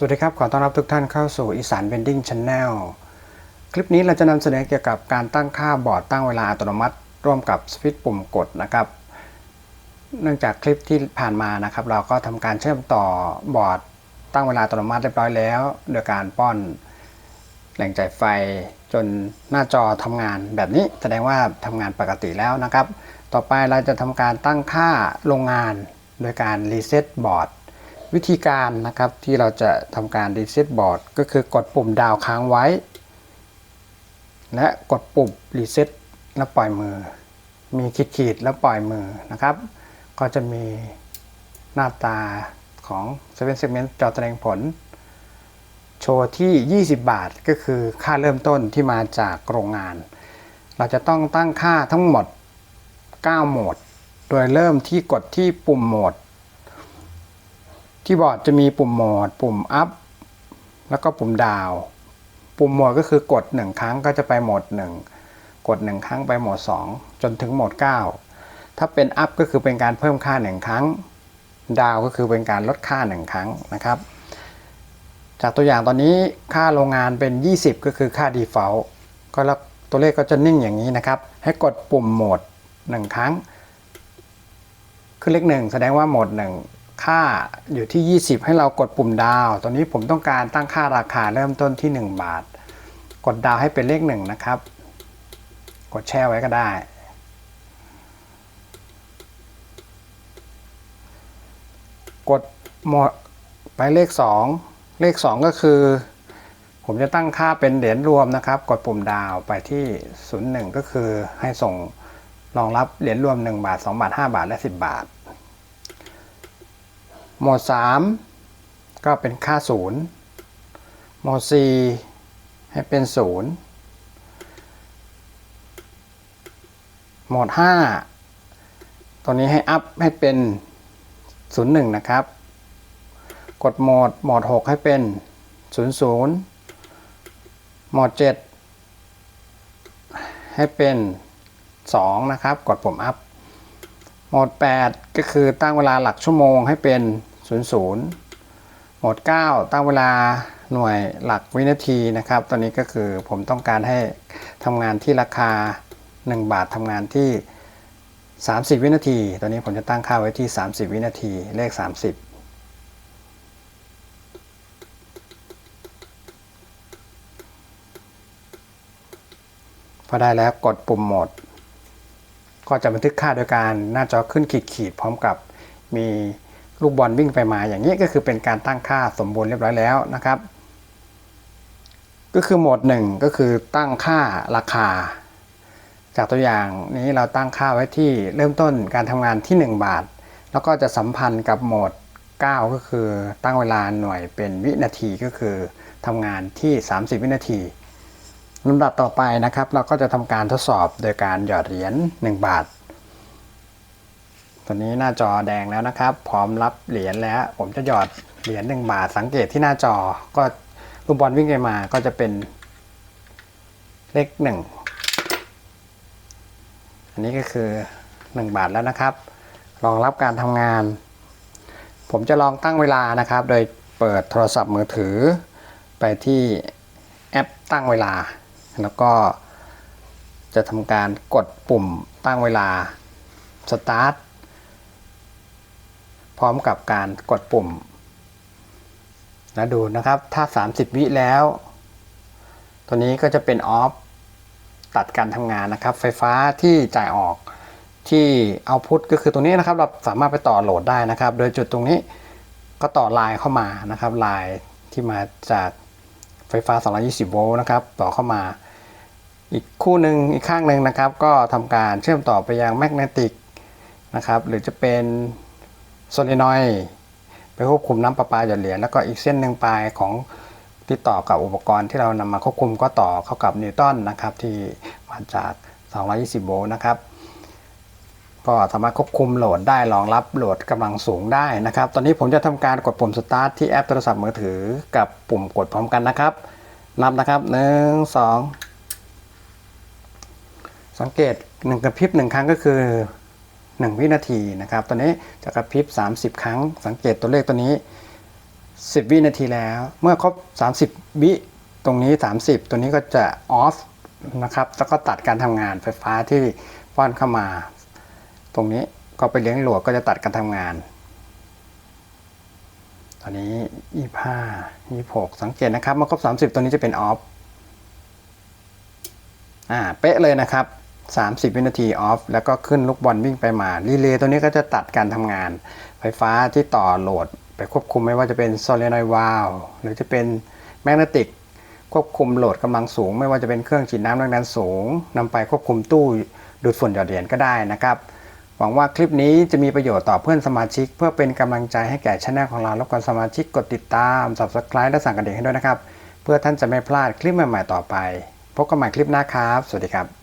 สวัสดีครับ ขอต้อนรับทุกท่านเข้าสู่อีสานเวนดิ้งช n แนลคลิปนี้เราจะนำเสนอเกี่ยวกับการตั้งค่าบอร์ดตั้งเวลาอัตโนมัติ ร่วมกับสวิตช์ปุ่มกดนะครับ เนื่องจากคลิปที่ผ่านมานะครับ เราก็ทำการเชื่อมต่อบอร์ดตั้งเวลาอัตโนมัติเรียบร้อยแล้ว โดยการป้อนแหล่งจ่ายไฟจนหน้าจอทำงานแบบนี้แสดงว่าทำงานปกติแล้วนะครับ ต่อไปเราจะทำการตั้งค่าโรงงาน โดยการรีเซ็ตบอร์ด วิธีการนะครับที่เราจะทำการรีเซ็ตบอร์ดก็คือกดปุ่มดาวค้างไว้ และกดปุ่มรีเซ็ตแล้วปล่อยมือ มีขีดๆแล้วปล่อยมือนะครับ ก็จะมีหน้าตาของ7 Segment จอแสดงผล โชว์ที่ 20 บาทก็คือค่าเริ่มต้นที่มาจากโรงงาน เราจะต้องตั้งค่าทั้งหมด 9 โหมด โดยเริ่มที่กดที่ปุ่มโหมด ที่บอร์ดจะมีปุ่มโหมด ปุ่มอัพ แล้วก็ปุ่มดาว ปุ่มโหมดก็คือกด 1 ครั้งก็จะไปโหมด 1 กด 1 ครั้งไปโหมด 2 จนถึงโหมด 9 ถ้าเป็นอัพก็คือเป็นการเพิ่มค่า 1 ครั้ง ดาวก็คือเป็นการลดค่า 1 ครั้งนะครับ จากตัวอย่างตอนนี้ค่าโรงงานเป็น 20 ก็คือค่า default ก็แล้วตัวเลขก็จะนิ่งอย่างนี้นะครับ ให้กดปุ่มโหมด 1 ครั้งขึ้นเลขหนึ่งแสดงว่าโหมดหนึ่ง ค่าอยู่ที่ 20 ให้เรากดปุ่มดาวตอนนี้ผมต้องการตั้งค่าราคาเริ่มต้นที่ 1 บาท กดดาวให้เป็นเลขหนึ่งนะครับ กดแช่ไว้ก็ได้ กดหมดไปเลข 2 เลข 2 ก็คือ ผมจะตั้งค่าเป็นเหรียญรวมนะครับ กดปุ่มดาวไปที่ 01 ก็คือให้ส่งรองรับเหรียญรวม 1 บาท 2 บาท 5 บาท และ 10 บาท หมด3ก็เป็นค่า0โหมด4ให้เป็น0โหมด5ตัวนี้ให้อัพให้เป็น 01 นะครับ กดโหมดโหมด 6 ให้เป็น 00โหมด7 ให้เป็น 2 นะครับ กดปุ่มอัพโหมด 8 ก็คือตั้งเวลาหลักชั่วโมงให้เป็น 00 หมด9 ตั้งเวลาหน่วยหลักวินาทีนะครับ ตอนนี้ก็คือผมต้องการให้ทำงานที่ราคา 1 บาททำงานที่ 30 วินาที ตอนนี้ผมจะตั้งค่าไว้ที่ 30 วินาที เลข 30พอได้แล้วกดปุ่มโหมด ก็จะบันทึกค่าโดยการหน้าจอขึ้นขีดขีดพร้อมกับมี ลูกบอลวิ่งไปมาอย่างนี้ก็คือเป็นการตั้งค่าสมบูรณ์เรียบร้อยแล้วนะครับ ก็คือโหมด1ก็คือตั้งค่าราคา จากตัวอย่างนี้เราตั้งค่าไว้ที่เริ่มต้นการทำงานที่ 1 บาท แล้วก็จะสัมพันธ์กับโหมด 9 ก็คือตั้งเวลาหน่วยเป็นวินาทีก็คือทำงานที่ 30 วินาทีลำดับต่อไปนะครับ เราก็จะทำการทดสอบโดยการหยอดเหรียญ1บาท ตอนนี้หน้าจอแดงแล้วนะครับ พร้อมรับเหรียญแล้ว ผมจะหยอดเหรียญ1บาทสังเกตที่หน้าจอก็ลูกบอลวิ่งไปมาก็จะเป็นเลข1อันนี้ก็คือ1บาทแล้วนะครับรองรับการทำงาน ผมจะลองตั้งเวลานะครับ โดยเปิดโทรศัพท์มือถือ ไปที่แอปตั้งเวลา แล้วก็จะทำการกดปุ่มตั้งเวลา start พร้อมกับการกดปุ่มแล้วดูนะครับถ้า 30 วิแล้ว ตัวนี้ก็จะเป็นออฟตัดการทำงานนะครับ ไฟฟ้าที่จ่ายออกที่เอาพุทก็คือตรงนี้นะครับ เราสามารถไปต่อโหลดได้นะครับ โดยจุดตรงนี้ก็ต่อไลน์เข้ามานะครับไลน์ที่มาจากไฟฟ้า 220 โวลต์นะครับ ต่อเข้ามา อีกคู่หนึ่งอีกข้างหนึ่งนะครับ ก็ทำการเชื่อมต่อไปยังแมกเนติกนะครับ หรือจะเป็น โซลินอย ไปควบคุมน้ำประปาหยดเหรียญแล้วก็อีกเส้นหนึ่งปลายของที่ต่อกับอุปกรณ์ที่เรานำมาควบคุมก็ต่อเข้ากับนิวตันนะครับที่มาจาก 220 โวลต์นะครับ ก็สามารถควบคุมโหลดได้รองรับโหลดกำลังสูงได้นะครับ ตอนนี้ผมจะทำการกดปุ่ม start ที่แอปโทรศัพท์มือถือกับปุ่มกดพร้อมกันนะครับนับนะครับหนึ่งสองสังเกตหนึ่งกระพริบหนึ่งครั้งก็คือ 1 วินาทีนะครับตัวนี้จะกระพริบ 30 ครั้ง สังเกตตัวเลขตัวนี้ 10 วินาทีแล้ว เมื่อครบ 30 วิตรงนี้ 30 ตัวนี้ก็จะออฟนะครับแล้วก็ตัดการทำงานไฟฟ้าที่ป้อนเข้ามา ตรงนี้ก็ไปเลี้ยงหลดก็จะตัดการทำงาน ตอนนี้25 26สังเกตนะครับเมื่อครบ 30 ตัวนี้จะเป็นออฟอ่าเป๊ะเลยนะครับ 30 วินาทีออฟแล้วก็ขึ้นลูกบอลวิ่งไปมารีเลย์ตัวนี้ก็จะตัดการทำงาน ไฟฟ้าที่ต่อโหลด ไปควบคุมไม่ว่าจะเป็นโซเลนอยวาลหรือจะเป็นแมกเนติกควบคุมโหลดกำลังสูง ไม่ว่าจะเป็นเครื่องฉีดน้ำแรงดันสูงนำไปควบคุมตู้ดูดฝุ่นหยอดเหรียญก็ได้นะครับ หวังว่าคลิปนี้จะมีประโยชน์ต่อเพื่อนสมาชิก เพื่อเป็นกำลังใจให้แก่ช่องของเราแล้วก็สมาชิกกดติดตาม subscribe และสั่งกระดิ่งให้ด้วยนะครับ เพื่อท่านจะไม่พลาดคลิปใหม่ๆต่อไป พบกันใหม่คลิปหน้าครับ สวัสดีครับ